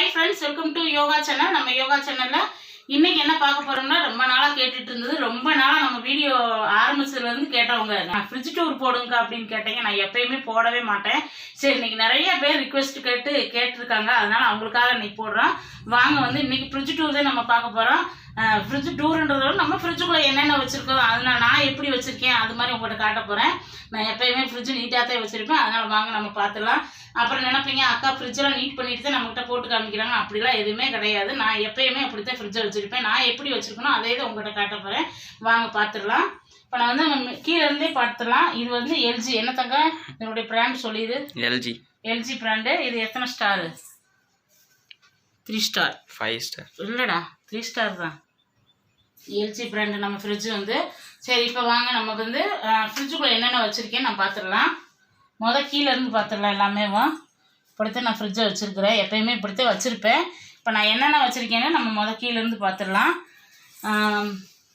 Hi friends welcome to yoga channel நம்ம யோகா சேனலில் இன்னைக்கு என்ன பார்க்க போறோம்னா ரொம்ப நாளாக கேட்டுட்டு இருந்தது ரொம்ப நாளாக நம்ம வீடியோ ஆரம்பிச்சதுலேருந்து கேட்டவங்க நான் ஃப்ரிட்ஜ் டூர் போடுங்க அப்படின்னு கேட்டீங்க. நான் எப்பயுமே போடவே மாட்டேன். சரி இன்னைக்கு நிறைய பேர் ரிக்வெஸ்ட் கேட்டு கேட்டிருக்காங்க. அதனால அவங்களுக்காக இன்னைக்கு போடுறோம். வாங்க வந்து இன்னைக்கு ஃப்ரிட்ஜ் டூர் தான் நம்ம பார்க்க போகிறோம் ஃப்ரிட்ஜ் டூர்ன்றத விட நம்ம ஃப்ரிட்ஜுக்குள்ள என்னென்ன வச்சிருக்கோம் அதனால நான் எப்படி வச்சிருக்கேன் அது மாதிரி உங்கள்கிட்ட காட்ட போறேன். நான் எப்பயுமே ஃப்ரிட்ஜ் நீட்டாக தான் வச்சிருப்பேன். அதனால வாங்க நம்ம பார்த்துலாம் அப்புறம் நினைப்பீங்க அக்கா ஃப்ரிட்ஜெல்லாம் நீட் பண்ணிட்டு தான் நம்மகிட்ட போட்டு காமிக்கிறாங்க. அப்படிலாம் எதுவுமே கிடையாது. நான் எப்பயுமே அப்படி தான் ஃப்ரிட்ஜை வச்சிருப்பேன். நான் எப்படி வச்சிருக்கணும் அதே தான் உங்கள்கிட்ட காட்ட போகிறேன் வாங்க பார்த்துடலாம். இப்போ நான் வந்து நம்ம கீழே இருந்தே பார்த்துடலாம். இது வந்து எல்ஜி என்ன தங்க? இதனுடைய பிராண்ட் சொல்லிது எல்ஜி எல்ஜி பிராண்டு இது எத்தனை star three star five star இல்லைடா த்ரீ ஸ்டார் தான். எல்ஜி பிராண்டு நம்ம ஃப்ரிட்ஜ் வந்து. சரி இப்போ வாங்க. நம்ம வந்து ஃப்ரிட்ஜுக்குள்ளே என்னென்ன வச்சுருக்கேன் நான் பார்த்துடலாம் மொதல் கீழேருந்து பார்த்துடலாம் எல்லாமே. இப்படித்தான் நான் ஃப்ரிட்ஜை வச்சுருக்கிறேன். எப்பயுமே இப்படித்தான் வச்சுருப்பேன். இப்போ நான் என்னென்ன வச்சுருக்கேன்னு நம்ம மொதல் கீழேருந்து பார்த்துடலாம்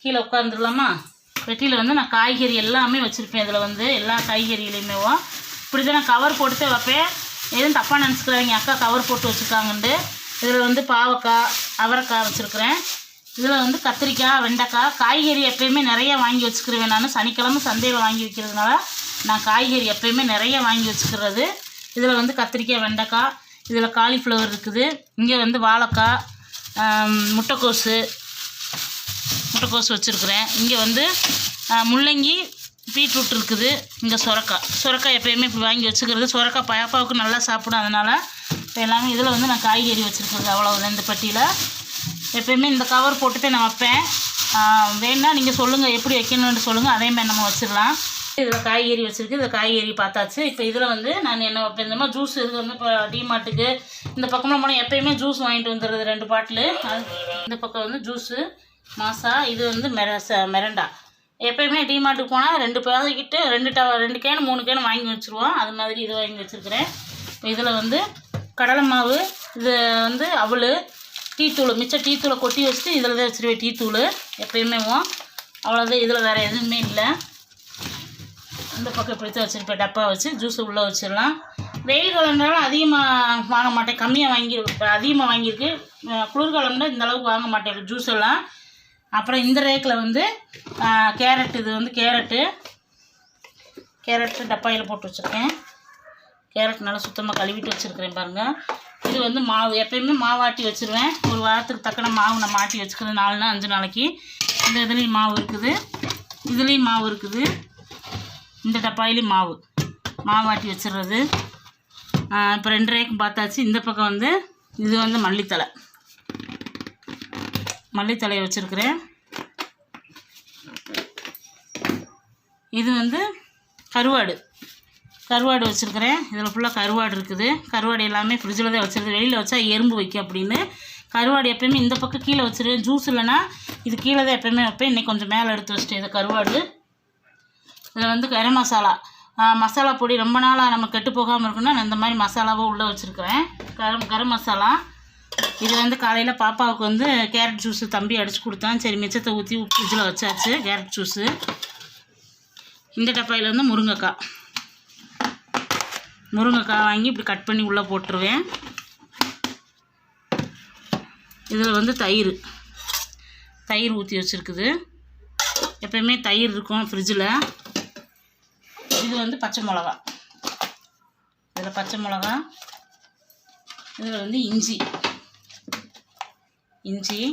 கீழே உட்காந்துடலாமா பெட்டியில் வந்து நான் காய்கறி எல்லாமே வச்சுருப்பேன் இதில் வந்து. எல்லா காய்கறிகளையுமே இப்படி தான் நான் கவர் போட்டு வைப்பேன். எதுவும் தப்பாக நினச்சிக்கிறாங்க அக்கா கவர் போட்டு வச்சுருக்காங்கன்ட்டு. இதில் வந்து பாவக்காய் அவரைக்காய் வச்சுருக்குறேன். இதில் வந்து கத்திரிக்காய் வெண்டைக்காய் காய்கறி எப்பயுமே நிறைய வாங்கி வச்சுக்கிருவேன் நான். சனிக்கிழமை சந்தையில் வாங்கி வைக்கிறதுனால நான் காய்கறி எப்பயுமே நிறைய வாங்கி வச்சுக்கிறது. இதில் வந்து கத்திரிக்காய் வெண்டைக்காய் இதில் காலிஃப்ளவர் இருக்குது. இங்கே வந்து வாழைக்காய் முட்டைக்கோஸு முட்டைக்கோஸ் வச்சுருக்குறேன். இங்கே வந்து முள்ளங்கி பீட்ரூட் இருக்குது. இங்கே சுரக்காய். சுரக்காய் எப்பயுமே இப்படி வாங்கி வச்சுக்கிறது. சுரக்காய் பாப்பாவுக்கு நல்லா சாப்பிடும். அதனால் இப்போ எல்லாமே இதில் வந்து நான் காய்கறி வச்சுருக்கிறது அவ்வளோ இந்த பட்டியில் எப்பயுமே இந்த கவர் போட்டுட்டு நான் வைப்பேன். ஆ, நீங்கள் சொல்லுங்கள் எப்படி வைக்கணும்னு சொல்லுங்கள் அதே மாதிரி நம்ம வச்சிடலாம். இதில் காய்கறி வச்சுருக்கு. இதில் காய்கறி பார்த்தாச்சு. இப்போ இதில் வந்து நான் என்ன வைப்பேன் இந்த மாதிரி ஜூஸ் இது வந்து இப்போ டிமார்ட்டுக்கு இந்த பக்கம்லாம் போனால் எப்பயுமே ஜூஸ் வாங்கிட்டு வந்துடுறது ரெண்டு பாட்டிலு. அது இந்த பக்கம் வந்து ஜூஸு மாசா இது வந்து மெரச மெரண்டா. எப்பயுமே டிமார்ட்டுக்கு போனால் ரெண்டு பாதைக்கிட்ட ரெண்டு டவ ரெண்டு கேன் மூணு கேன் வாங்கி வச்சுருவோம். அது மாதிரி இது வாங்கி வச்சுருக்கிறேன். இதில் வந்து கடலை மாவு இது வந்து அவல் டீ தூள் டீத்தூளை டீ தூளை கொட்டி வச்சுட்டு இதில் தான் வச்சுருவேன் டீ தூள். எப்பயுமே அவ்வளோதான் இதில் வேறு எதுவுமே இல்லை. இந்த பக்கம் இப்படி தான் வச்சுருப்பேன். டப்பா வச்சு ஜூஸ் உள்ளே வச்சிடலாம். வெயில் காலம்னாலும் அதிகமாக வாங்க மாட்டேன். கம்மியாக வாங்கி அதிகமாக வாங்கியிருக்கு. குளிர்காலம்னா இந்த அளவுக்கு வாங்க மாட்டேன் ஜூஸ் எல்லாம். அப்புறம் இந்த ரேக்கில் வந்து கேரட் இது வந்து கேரட்டு. கேரட்டு டப்பாயில் போட்டு வச்சுருக்கேன். கேரட் நல்லா சுத்தமாக கழுவிட்டு வச்சுருக்கிறேன் பாருங்கள் இது வந்து மாவு எப்பயுமே மாவாட்டி வச்சுருவேன். ஒரு வாரத்துக்கு தக்கன மாவு நான் மாட்டி வச்சுக்கிறது நாலு நாள் அஞ்சு நாளைக்கு. இந்த இதுலேயும் மாவு இருக்குது. இதுலேயும் மாவு இருக்குது. இந்த டப்பாயிலையும் மாவு. மாவாட்டி வச்சிடுறது இப்போ ரெண்டு ரேக்கும் பார்த்தாச்சு. இந்த பக்கம் வந்து இது வந்து மல்லித்தலை மல்லித்தலையை வச்சுருக்கிறேன். இது வந்து கருவாடு. கருவாடு வச்சுருக்கிறேன். இதில் ஃபுல்லாக கருவாடு இருக்குது. கருவாடு எல்லாமே ஃப்ரிட்ஜில் தான் வச்சுருது வெளியில் வச்சா எறும்பு வைக்க அப்படின்னு. கருவாடு எப்போயுமே இந்த பக்கம் கீழே வச்சுருவேன். ஜூஸ் இல்லைன்னா இது கீழே தான் எப்போயுமே வைப்பேன். இன்னைக்கு கொஞ்சம் மேலே எடுத்து வச்சுட்டேன் இது கருவாடு. இதில் வந்து கரம் மசாலா. மசாலா பொடி ரொம்ப நாளாக நம்ம கெட்டு போகாமல் இருக்குன்னா நான் இந்த மாதிரி மசாலாவும் உள்ளே வச்சுருக்கிறேன். கரம் கரம் மசாலா. இது வந்து காலையில் பாப்பாவுக்கு வந்து கேரட் ஜூஸு தம்பி அடித்து கொடுத்தான். சரி மிச்சத்தை ஊற்றி ஃப்ரிட்ஜில் வச்சாச்சு. கேரட் ஜூஸு இந்த டப்பாயில் வந்து முருங்கைக்காய். முருங்கைக்காய் வாங்கி இப்படி கட் பண்ணி உள்ளே போட்டுருவேன். இதில் வந்து தயிர். தயிர் ஊற்றி வச்சுருக்குது. எப்பயுமே தயிர் இருக்கும் ஃப்ரிட்ஜில் இது வந்து பச்சை மிளகா. இதில் பச்சை மிளகா. இதில் வந்து இஞ்சி. இஞ்சி.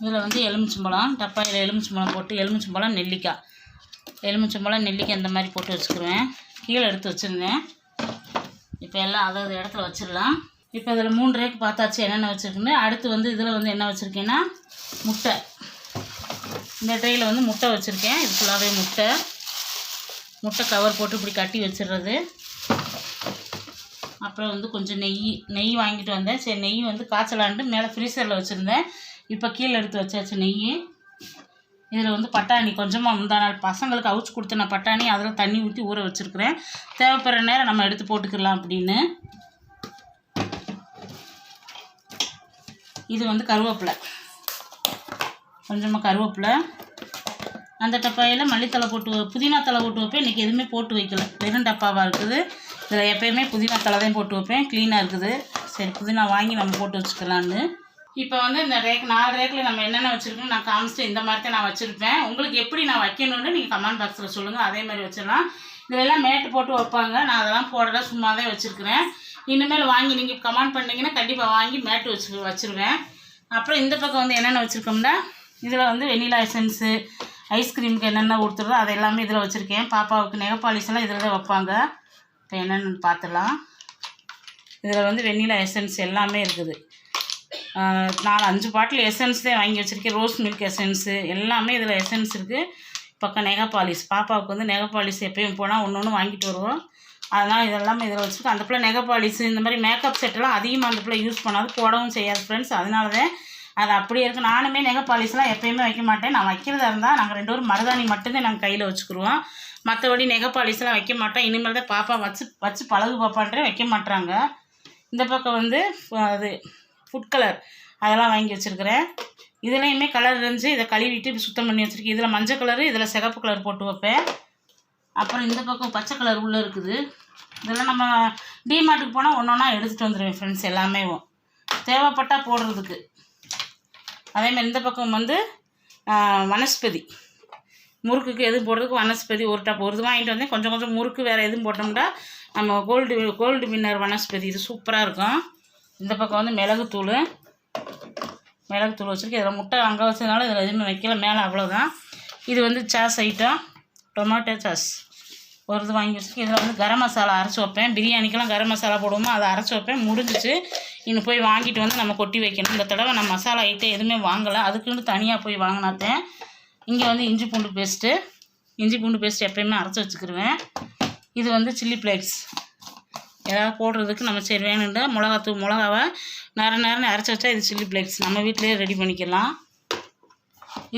இதில் வந்து எலுமிச்சம்பழம் டப்பாயில் எலுமிச்சம்பழம் போட்டு எலுமிச்சம்பழம் நெல்லிக்காய். எலுமிச்சம்பழம் நெல்லிக்காய் இந்த மாதிரி போட்டு வச்சுக்குவேன் கீழே எடுத்து வச்சுருந்தேன். இப்போ எல்லாம் அதாவது இடத்துல வச்சிடலாம். இப்போ இதில் மூணு ரேக்கு பார்த்தாச்சு என்னென்ன வச்சுருக்குன்னு. அடுத்து வந்து இதில் வந்து என்ன வச்சுருக்கேன்னா முட்டை. இந்த ட்ரெயில் வந்து முட்டை வச்சுருக்கேன். இது ஃபுல்லாகவே முட்டை. முட்டை கவர் போட்டு இப்படி கட்டி வச்சிடுறது. அப்புறம் வந்து கொஞ்சம் நெய் நெய் வாங்கிட்டு வந்தேன். சரி நெய் வந்து காய்ச்சலான்ட்டு மேலே ஃப்ரீசரில் வச்சுருந்தேன். இப்போ கீழே எடுத்து வச்சாச்சு நெய். இதில் வந்து பட்டாணி கொஞ்சமாக முந்தா நாள் பசங்களுக்கு அவிச்சு கொடுத்த நான் பட்டாணி அதில் தண்ணி ஊற்றி ஊற வச்சுருக்கிறேன். தேவைப்படுற நேரம் நம்ம எடுத்து போட்டுக்கலாம் அப்படின்னு. இது வந்து கருவேப்பிலை. கொஞ்சமாக கருவேப்பிலை. அந்த டப்பாயில் மல்லித்தலை போட்டு புதினா தலை போட்டு வைப்பேன். இன்றைக்கி எதுவுமே போட்டு வைக்கல. வெறும் டப்பாவாக இருக்குது. இதில் எப்பயுமே புதினா தலை தான் போட்டு வைப்பேன். க்ளீனாக இருக்குது. சரி புதினா வாங்கி நம்ம போட்டு வச்சுக்கலான்னு இப்போ வந்து இந்த ரேக் நாலு ரேக்கில் நம்ம என்னென்ன வச்சுருக்கோம் நான் காமிச்சிட்டு இந்த மாதிரி தான் நான் வச்சுருப்பேன். உங்களுக்கு எப்படி நான் வைக்கணும்னு நீங்கள் கமெண்ட் பாக்ஸில் சொல்லுங்கள் அதே மாதிரி வச்சிடலாம். இதெல்லாம் மேட்டு போட்டு வைப்பாங்க. நான் அதெல்லாம் போடல சும்மா தான் வச்சுருக்கிறேன். இனிமேல் வாங்கி நீங்கள் கமெண்ட் பண்ணிங்கன்னா கண்டிப்பாக வாங்கி மேட்டு வச்சு வச்சுருவேன். அப்புறம் இந்த பக்கம் வந்து என்னென்ன வச்சுருக்கோம்னா இதில் வந்து வெண்ணிலா எசன்ஸு ஐஸ்கிரீமுக்கு என்னென்ன கொடுத்துருதோ அது எல்லாமே இதில் வச்சுருக்கேன். பாப்பாவுக்கு நெகப்பாலிஸ் எல்லாம் இதில் தான் வைப்பாங்க. இப்போ என்னென்னு பார்த்துடலாம் இதில் வந்து வெண்ணிலா எசன்ஸ் எல்லாமே இருக்குது. நாலு அஞ்சு பாட்டில் எசன்ஸ் தான் வாங்கி வச்சுருக்கேன். ரோஸ் மில்க் எசன்ஸு எல்லாமே இதில் எசன்ஸ் இருக்குது பக்கம் நெகப்பாலிஸ் பாப்பாவுக்கு வந்து நெகப்பாலிஸ் எப்பயும் போனால் ஒன்று ஒன்று வாங்கிட்டு வருவோம். அதனால் இதெல்லாமே இதில் வச்சுருக்கோம். அந்த பிள்ளை நெகப்பாலிஸ் இந்த மாதிரி மேக்கப் செட்டெல்லாம் அதிகமாக அந்த பிள்ளை யூஸ் பண்ணாது. போடவும் செய்யாது ஃப்ரெண்ட்ஸ் அதனால தான் அது அப்படியே இருக்குது நானுமே நெகப்பாலிஸ்லாம் எப்பயுமே வைக்க மாட்டேன். நான் வைக்கிறதா இருந்தால் நாங்கள் ரெண்டு பேரும் மருதாணி மட்டும்தான் நாங்கள் கையில் வச்சுக்கிருவோம். மற்றபடி நெகப்பாலிஸ்லாம் வைக்க மாட்டோம். இனிமேல் தான் பாப்பா வச்சு வச்சு பழகு பாப்பான்றே வைக்க மாட்டுறாங்க இந்த பக்கம் வந்து அது ஃபுட் கலர் அதெல்லாம் வாங்கி வச்சுருக்கிறேன். இதுலேயுமே கலர் இருந்துச்சு. இதை கழுவிட்டு சுத்தம் பண்ணி வச்சுருக்கேன். இதில் மஞ்சள் கலரு இதில் சிகப்பு கலர் போட்டு வைப்பேன். அப்புறம் இந்த பக்கம் பச்சை கலர் உள்ளே இருக்குது. இதெல்லாம் நம்ம டிமார்ட்டுக்கு போனால் ஒன்று ஒன்றா எடுத்துகிட்டு வந்துடுவேன் ஃப்ரெண்ட்ஸ் எல்லாமே. தேவைப்பட்டால் போடுறதுக்கு. அதேமாதிரி இந்த பக்கம் வந்து வனஸ்பதி. முறுக்குக்கு எதுவும் போடுறதுக்கு வனஸ்பதி ஒரு டப் ஒரு இது வாங்கிட்டு வந்தேன். கொஞ்சம் கொஞ்சம் முறுக்கு வேறு எதுவும் போட்டோம்னா நம்ம கோல்டு கோல்டு வின்னர் வனஸ்பதி. இது சூப்பராக இருக்கும். இந்த பக்கம் வந்து மிளகுத்தூள். மிளகுத்தூள் வச்சுருக்கேன் இதில் முட்டை அங்கே வச்சதுனால இதில் எதுவுமே வைக்கல. மேலே அவ்வளோதான். இது வந்து சாஸ் ஐட்டம். Tomato sauce. ஒரு இது வாங்கி வச்சுருக்கேன். இதில் வந்து கரம் மசாலா அரைச்சி வைப்பேன். பிரியாணிக்கெல்லாம் கரம் மசாலா போடுவோமோ? அதை அரைச்சி வைப்பேன். முடிஞ்சிச்சு. இன்னும் போய் வாங்கிட்டு வந்து நம்ம கொட்டி வைக்கணும். இந்த தடவை நான் மசாலா ஐட்டம் எதுவுமே வாங்கலை. அதுக்குன்னு தனியாக போய் வாங்கினாத்தேன். இங்கே வந்து இஞ்சி பூண்டு பேஸ்ட்டு. இஞ்சி பூண்டு பேஸ்ட் எப்பயுமே அரைச்சி வச்சுக்கிருவேன். இது வந்து சில்லி ஃப்ளேக்ஸ். ஏதாவது போடுறதுக்கு நம்ம சரி வேணும்னா மிளகாத்தூள் மிளகாவை நேர நேரம் அரைச்சி வச்சா இது சில்லி ஃப்ளேக்ஸ் நம்ம வீட்டிலேயே ரெடி பண்ணிக்கலாம்.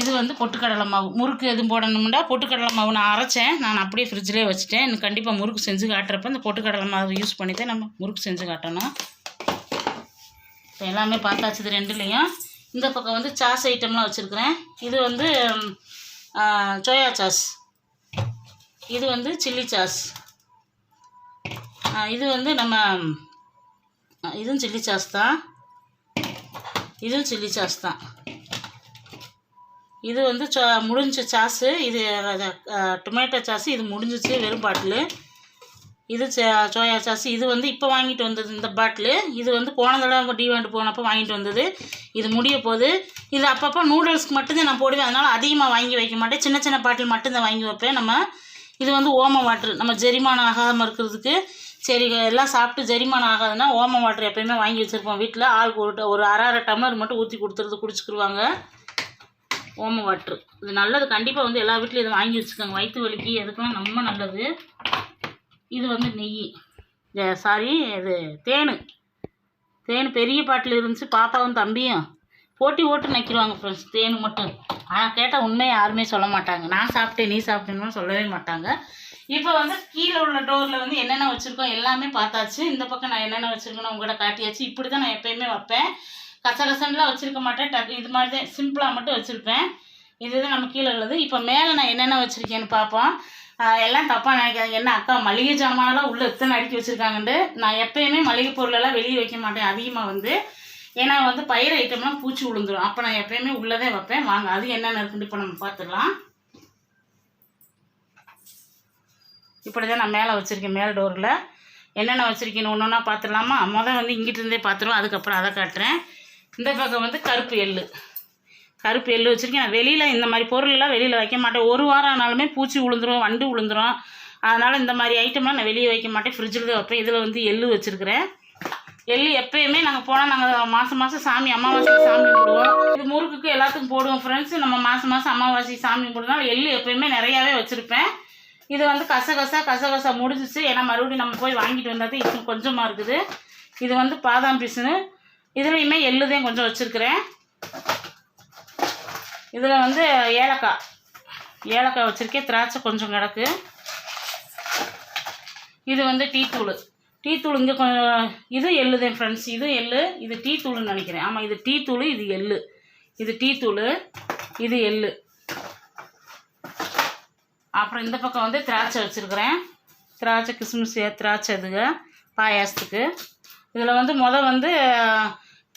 இது வந்து பொட்டுக்கடலை மாவு. முறுக்கு எதுவும் போடணும்னா பொட்டுக்கடலை மாவு நான் அரைச்சேன். நான் அப்படியே ஃப்ரிட்ஜ்லேயே வச்சுட்டேன். இன்னும் கண்டிப்பாக முறுக்கு செஞ்சு காட்டுறப்ப இந்த பொட்டுக்கடலை மாவு யூஸ் பண்ணி தான் நம்ம முறுக்கு செஞ்சு காட்டணும். இப்போ எல்லாமே பார்த்தாச்சு இது ரெண்டுலேயும். இந்த பக்கம் வந்து சாஸ் ஐட்டம்லாம் வச்சுருக்கிறேன். இது வந்து சோயா சாஸ் இது வந்து சில்லி சாஸ் இது வந்து நம்ம இதுவும் சில்லி சாஸ் தான். இதுவும் சில்லி சாஸ் தான். இது வந்து சா முடிஞ்ச சாஸு. இது டொமேட்டோ சாஸு. இது முடிஞ்சிச்சு வெறும் பாட்டிலு. இது ச- சோயா சாஸ். இது வந்து இப்போ வாங்கிட்டு வந்தது இந்த பாட்டிலு. இது வந்து போன தடவை டிவாண்ட் போனப்போ வாங்கிட்டு வந்தது. இது முடிய போகுது இது அப்பப்போ நூடுல்ஸ்க்கு மட்டும்தான் நான் போடுவேன். அதனால் அதிகமாக வாங்கி வைக்க மாட்டேன். சின்ன சின்ன பாட்டில் மட்டும்தான் வாங்கி வைப்பேன் நம்ம. இது வந்து ஓம வாட்ரு. நம்ம ஜெரிமானம் ஆகாமல் இருக்கிறதுக்கு சரி எல்லாம் சாப்பிட்டு ஜெரிமானம் ஆகாதுன்னா ஓம வாட்டர் எப்பயுமே வாங்கி வச்சுருப்போம். வீட்டில் ஆளுக்கு ஒரு ஒரு அரை அரை டம்ளர் மட்டும் ஊற்றி கொடுத்துறது குடிச்சுக்கிடுவாங்க ஓம வாட்ரு இது நல்லது. கண்டிப்பாக வந்து எல்லா வீட்லையும் இதை வாங்கி வச்சுக்கோங்க. வயிற்று வலிக்கு எதுக்கெல்லாம் ரொம்ப நல்லது. இது வந்து நெய். சாரி இது தேன். தேன் பெரிய பாட்டில் இருந்துச்சு. பாப்பாவும் தம்பியும் போட்டி ஓட்டு நக்கிடுவாங்க ஃப்ரெண்ட்ஸ் தேன் மட்டும். ஆனால் கேட்டால் உண்மையை யாருமே சொல்ல மாட்டாங்க. நான் சாப்பிட்டேன் நீ சாப்பிட்டேன்னு சொல்லவே மாட்டாங்க. இப்போ வந்து கீழே உள்ள டோரில் வந்து என்னென்ன வச்சுருக்கோம் எல்லாமே பார்த்தாச்சு. இந்த பக்கம் நான் என்னென்ன வச்சுருக்கேன்னு உங்கள்கிட்ட காட்டியாச்சு. இப்படி தான் நான் எப்போயுமே வைப்பேன். கசகசன்லாம் வச்சுருக்க மாட்டேன். டக்கு இது மாதிரி தான் சிம்பிளாக மட்டும் வச்சுருப்பேன். இதுதான் நம்ம கீழே உள்ளது. இப்போ மேலே நான் என்னென்ன வச்சுருக்கேன்னு பார்ப்போம். எல்லாம் தப்பாக நினைக்காது என்ன அக்கா மளிகை சாமானெல்லாம் உள்ளே எத்தனை அடுக்கி வச்சுருக்காங்கன்ட்டு. நான் எப்போயுமே மளிகை பொருளெல்லாம் வெளியே வைக்க மாட்டேன் அதிகமாக வந்து. ஏன்னா வந்து பயிர் ஐட்டம்லாம் பூச்சி விழுந்துரும் அப்போ நான் எப்போயுமே உள்ளதே வைப்பேன். வாங்க அது என்னென்ன இருக்குன்னு இப்போ நம்ம பார்த்துடலாம். இப்படி தான் நான் மேலே வச்சுருக்கேன் மேல் டோரில். என்னென்ன வச்சுருக்கேன்னு ஒன்று ஒன்றா பார்த்துடலாமா மொதல் வந்து இங்கிட்டிருந்தே பார்த்துருவோம் அதுக்கப்புறம் அதை காட்டுறேன். இந்த பக்கம் வந்து கருப்பு எள்ளு. கருப்பு எள்ளு வச்சுருக்கேன். நான் வெளியில் இந்த மாதிரி பொருளெல்லாம் வெளியில் வைக்க மாட்டேன். ஒரு வாரம் ஆனாலுமே பூச்சி விழுந்துரும் வண்டு விழுந்துரும் அதனால் இந்த மாதிரி ஐட்டம்லாம் நான் வெளியே வைக்க மாட்டேன். ஃப்ரிட்ஜில் தான் வைப்பேன். இதில் வந்து எள்ளு வச்சுருக்கிறேன். எள்ளு எப்பயுமே நாங்கள் போனால் நாங்கள் மாதம் மாதம் சாமி அமாவாசைக்கு சாமி கும்பிடுவோம். இது முறுக்குக்கு எல்லாத்துக்கும் போடுவோம் ஃப்ரெண்ட்ஸ் நம்ம மாதம் மாதம் அமாவாசைக்கு சாமி கும்பிடுறதுனால எள்ளு எப்பயுமே நிறையாவே வச்சுருப்பேன். இது வந்து கசகசா கசகசா முடிஞ்சிச்சு. ஏன்னா மறுபடியும் நம்ம போய் வாங்கிட்டு வந்தது இன்னும் கொஞ்சமாக இருக்குது. இது வந்து பாதாம் பீஸுன்னு இதுலேயுமே எள்ளுதையும் கொஞ்சம் வச்சுருக்கிறேன். இதில் வந்து ஏலக்காய். ஏலக்காய் வச்சுருக்கேன். திராட்சை கொஞ்சம் கிடக்கு. இது வந்து டீ தூள். டீ தூள் இங்கே கொஞ்சம் இது எள்ளுதேன் ஃப்ரெண்ட்ஸ் இது எள்ளு இது டீ தூள்னு நினைக்கிறேன். ஆமாம் இது டீ தூள் இது எள்ளு. இது டீ தூள் இது எள்ளு. அப்புறம் இந்த பக்கம் வந்து திராட்சை வச்சுருக்கிறேன். திராட்சை கிஸ்மிஸ் திராட்சை இதுங்க பாயாசத்துக்கு. இதில் வந்து மொதல் வந்து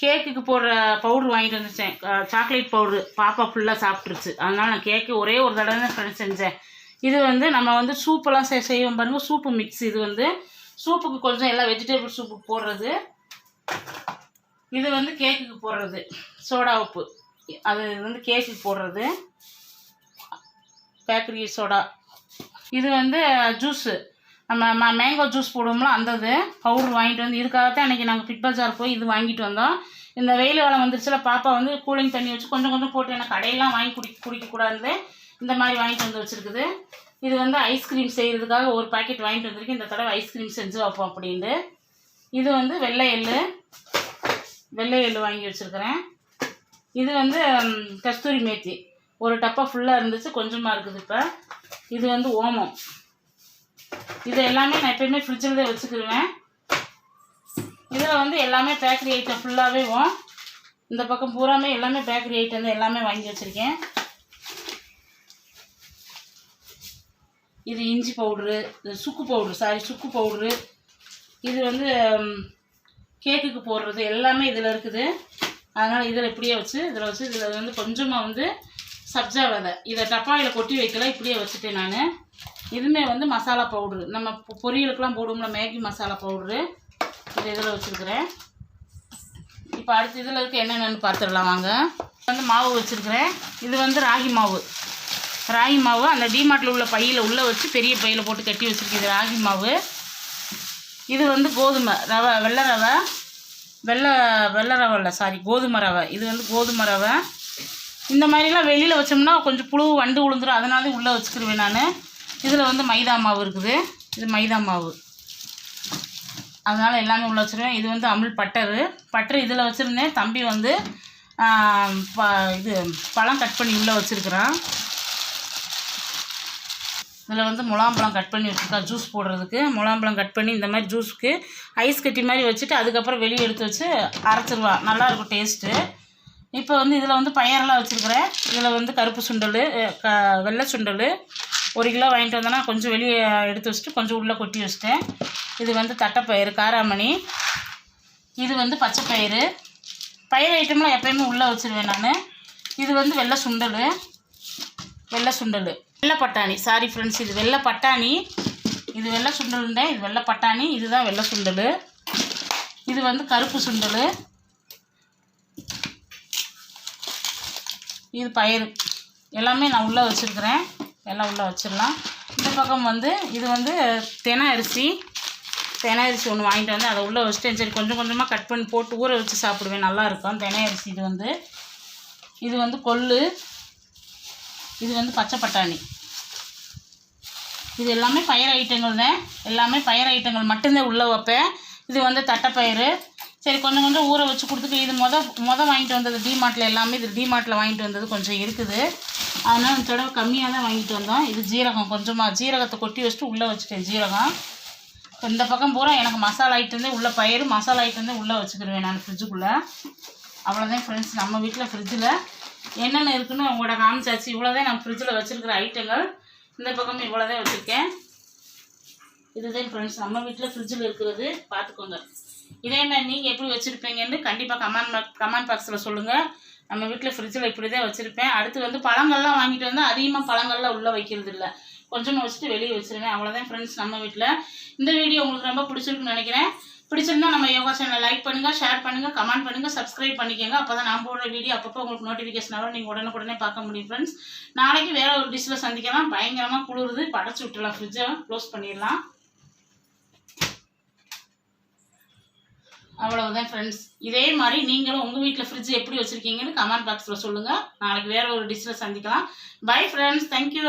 கேக்குக்கு போடுற பவுட்ரு வாங்கிட்டு வந்துச்சேன் சாக்லேட் பவுட்ரு. பாப்பா ஃபுல்லாக சாப்பிட்ருச்சு அதனால் நான் கேக்கு ஒரே ஒரு தடவை தான் ஃப்ரெண்ட் செஞ்சேன். இது வந்து நம்ம வந்து சூப்பெல்லாம் செய் செய்வோம் பாருங்கள் சூப்பு மிக்ஸ் இது வந்து. சூப்புக்கு கொஞ்சம் எல்லாம் வெஜிடபிள் சூப்பு போடுறது. இது வந்து கேக்குக்கு போடுறது. சோடா உப்பு. அது வந்து கேக்குக்கு போடுறது. பேக்கரி சோடா இது வந்து ஜூஸு. நம்ம ம மேங்கோ ஜூஸ் போடுவோம்ல அந்த இது பவுடர் வாங்கிட்டு வந்து இதுக்காகத்தான் அன்றைக்கி நாங்கள் பிட் பஜார் போய் இது வாங்கிட்டு வந்தோம். இந்த வெயில் காலம் வந்துருச்சுல பாப்பா வந்து கூலிங் தண்ணி வச்சு கொஞ்சம் கொஞ்சம் போட்டு எனக்கு கடையெல்லாம் வாங்கி குடி குடிக்கக்கூடாது இந்த மாதிரி வாங்கிட்டு வந்து வச்சுருக்குது. இது வந்து ஐஸ்கிரீம் செய்கிறதுக்காக ஒரு பாக்கெட் வாங்கிட்டு வந்திருக்கு இந்த தடவை ஐஸ்கிரீம் செஞ்சு வைப்போம் அப்படின்ட்டு. இது வந்து வெள்ளை எள்ளு. வெள்ளை எள்ளு வாங்கி வச்சுருக்கிறேன். இது வந்து கஸ்தூரி மேத்தி. ஒரு டப்பா ஃபுல்லாக இருந்துச்சு கொஞ்சமாக இருக்குது இப்போ. இது வந்து ஓமம். இது எல்லாமே நான் எப்பயுமே ஃப்ரிட்ஜில் தான் வச்சுக்கிடுவேன் இதில் வந்து எல்லாமே பேக்கரி ஐட்டம் ஃபுல்லாகவே இந்த பக்கம் பூராமே எல்லாமே பேக்கரி ஐட்டம் தான் எல்லாமே வாங்கி வச்சுருக்கேன். இது இஞ்சி பவுட்ரு இது சுக்கு பவுட்ரு சாரி சுக்கு பவுட்ரு இது வந்து கேக்குக்கு போடுறது எல்லாமே இதில் இருக்குது. அதனால் இதில் இப்படியே வச்சு இதில் வச்சு இதில் வந்து கொஞ்சமாக வந்து சப்ஜா விதை இதை டப்பாயில் கொட்டி வைக்கல இப்படியே வச்சுட்டேன் நான். இதுவுமே வந்து மசாலா பவுட்ரு நம்ம பொ- போடுவோம்ல மேகி மசாலா பவுட்ரு இது இதில் வச்சுருக்கிறேன். இப்போ அடுத்து இதில் இருக்க என்னென்னு பார்த்துடலாம் வாங்க. வந்து மாவு வச்சுருக்கிறேன். இது வந்து ராகி மாவு. ராகி மாவு அந்த டிமார்ட்டில் உள்ள பையில் உள்ளே வச்சு பெரிய பையில் போட்டு கட்டி வச்சுருக்கேன். இது ராகி மாவு. இது வந்து கோதுமை ரவை வெள்ளை ரவை. வெள்ளை வெள்ளை ரவை இல்லை சாரி கோதுமை ரவை. இது வந்து கோதுமை ரவை. இந்த மாதிரிலாம் வெளியில் வச்சோம்னா கொஞ்சம் புழு வண்டு விழுந்துரும் அதனால உள்ளே வச்சுக்கிருவேன் நான். இதில் வந்து மைதா மாவு இருக்குது. இது மைதா மாவு. அதனால் எல்லாமே உள்ளே வச்சுருவேன். இது வந்து அமுல் பட்டரு. பட்டர் இதில் வச்சுருந்தேன். தம்பி வந்து ப இது பழம் கட் பண்ணி உள்ளே வச்சுருக்குறான். இதில் வந்து முலாம்பழம் கட் பண்ணி வச்சுருக்கான் ஜூஸ் போடுறதுக்கு. முலாம்பழம் கட் பண்ணி இந்த மாதிரி ஜூஸுக்கு ஐஸ் கட்டி மாதிரி வச்சுட்டு அதுக்கப்புறம் வெளியே எடுத்து வச்சு அரைச்சிருவான் நல்லாயிருக்கும் டேஸ்ட்டு. இப்போ வந்து இதில் வந்து பயரெல்லாம் வச்சுருக்கிறேன். இதில் வந்து கருப்பு சுண்டல் க வெள்ளை சுண்டல் ஒரு கிலோ வாங்கிட்டு வந்தேன்னா கொஞ்சம் வெளியே எடுத்து வச்சுட்டு கொஞ்சம் உள்ளே கொட்டி வச்சிட்டேன். இது வந்து தட்டைப்பயிறு காராமணி. இது வந்து பச்சை பயிறு பயிர் ஐட்டம்லாம் எப்போயுமே உள்ளே வச்சுருவேன் நான். இது வந்து வெள்ளை சுண்டல். வெள்ளை சுண்டல். வெள்ளை பட்டாணி. சாரி ஃப்ரெண்ட்ஸ் இது வெள்ளை பட்டாணி. இது வெள்ளை சுண்டலுண்டேன். இது வெள்ளை பட்டாணி. இதுதான் வெள்ளை சுண்டல். இது வந்து கருப்பு சுண்டல். இது பயிர் எல்லாமே நான் உள்ளே வச்சுருக்கிறேன். எல்லாம் உள்ளே வச்சிடலாம். இந்த பக்கம் வந்து இது வந்து தெனை அரிசி. தெனை அரிசி ஒன்று வாங்கிட்டு வந்து அதை உள்ளே வச்சுட்டேன். சரி கொஞ்சம் கொஞ்சமாக கட் பண்ணி போட்டு ஊற வச்சு சாப்பிடுவேன். நல்லா இருக்கும். அரிசி இது வந்து. இது வந்து கொள்ளு. இது வந்து பச்சை பட்டாணி. இது எல்லாமே பயிர் ஐட்டங்கள் தான். எல்லாமே பயிர் ஐட்டங்கள் மட்டும்தான் உள்ளே வைப்பேன். இது வந்து தட்டைப்பயிறு. சரி கொஞ்சம் கொஞ்சம் ஊற வச்சு கொடுத்துட்டு இது மொத மொதல் வாங்கிட்டு வந்தது டிமார்ட்டில் எல்லாமே இது டிமார்ட்டில் வாங்கிட்டு வந்தது கொஞ்சம் இருக்குது. அதனால் இந்த தடவை கம்மியாக தான் வாங்கிட்டு வந்தோம். இது ஜீரகம் கொஞ்சமாக ஜீரகத்தை கொட்டி வச்சுட்டு உள்ளே வச்சுட்டேன் ஜீரகம். இந்த பக்கம் பூரா எனக்கு மசாலா ஐட்டம் உள்ளே உள்ள பயிர் மசாலா ஐட்டம் உள்ளே வச்சுக்கிடுவேன் நான் ஃப்ரிட்ஜுக்குள்ளே அவ்வளோதான் ஃப்ரெண்ட்ஸ் நம்ம வீட்டில் ஃப்ரிட்ஜில் என்னென்ன இருக்குன்னு உங்களோட காமிச்சாச்சு. இவ்வளோதான் நான் ஃப்ரிட்ஜில் வச்சுருக்கிற ஐட்டங்கள் இந்த பக்கம் இவ்வளோதான் வச்சுருக்கேன். இதுதான் ஃப்ரெண்ட்ஸ் நம்ம வீட்டில் ஃப்ரிட்ஜில் இருக்கிறது. பார்த்துக்கோங்க. இதே மாதிரி நீங்கள் எப்படி வச்சுருப்பீங்கன்னு கண்டிப்பாக கமெண்ட் கமெண்ட் பாக்ஸில் சொல்லுங்கள் நம்ம வீட்டில் ஃப்ரிட்ஜில் இப்படி தான் வச்சுருப்பேன். அடுத்து வந்து பழங்கள்லாம் வாங்கிட்டு வந்தால் அதிகமாக பழங்கள்லாம் உள்ளே வைக்கிறது இல்லை. கொஞ்சமாக வச்சுட்டு வெளியே வச்சுருவேன். அவ்வளோதான் ஃப்ரெண்ட்ஸ் நம்ம வீட்டில் இந்த வீடியோ உங்களுக்கு ரொம்ப பிடிச்சிருக்குன்னு நினைக்கிறேன். பிடிச்சிருந்தா நம்ம யோகா சேனலை லைக் பண்ணுங்கள் ஷேர் பண்ணுங்கள் கமெண்ட் பண்ணுங்கள் சப்ஸ்கிரைப் பண்ணிக்கோங்க. அப்போ தான் நான் போடுற வீடியோ அப்பப்போ உங்களுக்கு நோட்டிஃபிகேஷன் வரும் நீங்கள் உடனுக்குடனே பார்க்க முடியும் ஃப்ரெண்ட்ஸ் நாளைக்கு வேறு ஒரு டிஷ்ஷில் சந்திக்கலாம். பயங்கரமாக குளிருது. படைச்சி விட்டுலாம் ஃப்ரிட்ஜை க்ளோஸ் பண்ணிடலாம். அவ்வளவுதான் ஃப்ரெண்ட்ஸ் இதே மாதிரி நீங்களும் உங்கள் வீட்டில் ஃப்ரிட்ஜ் எப்படி வச்சுருக்கீங்கன்னு கமெண்ட் பாக்ஸில் சொல்லுங்கள் நாளைக்கு வேறு ஒரு டிஷ்ஷில் சந்திக்கலாம். Bye friends thank you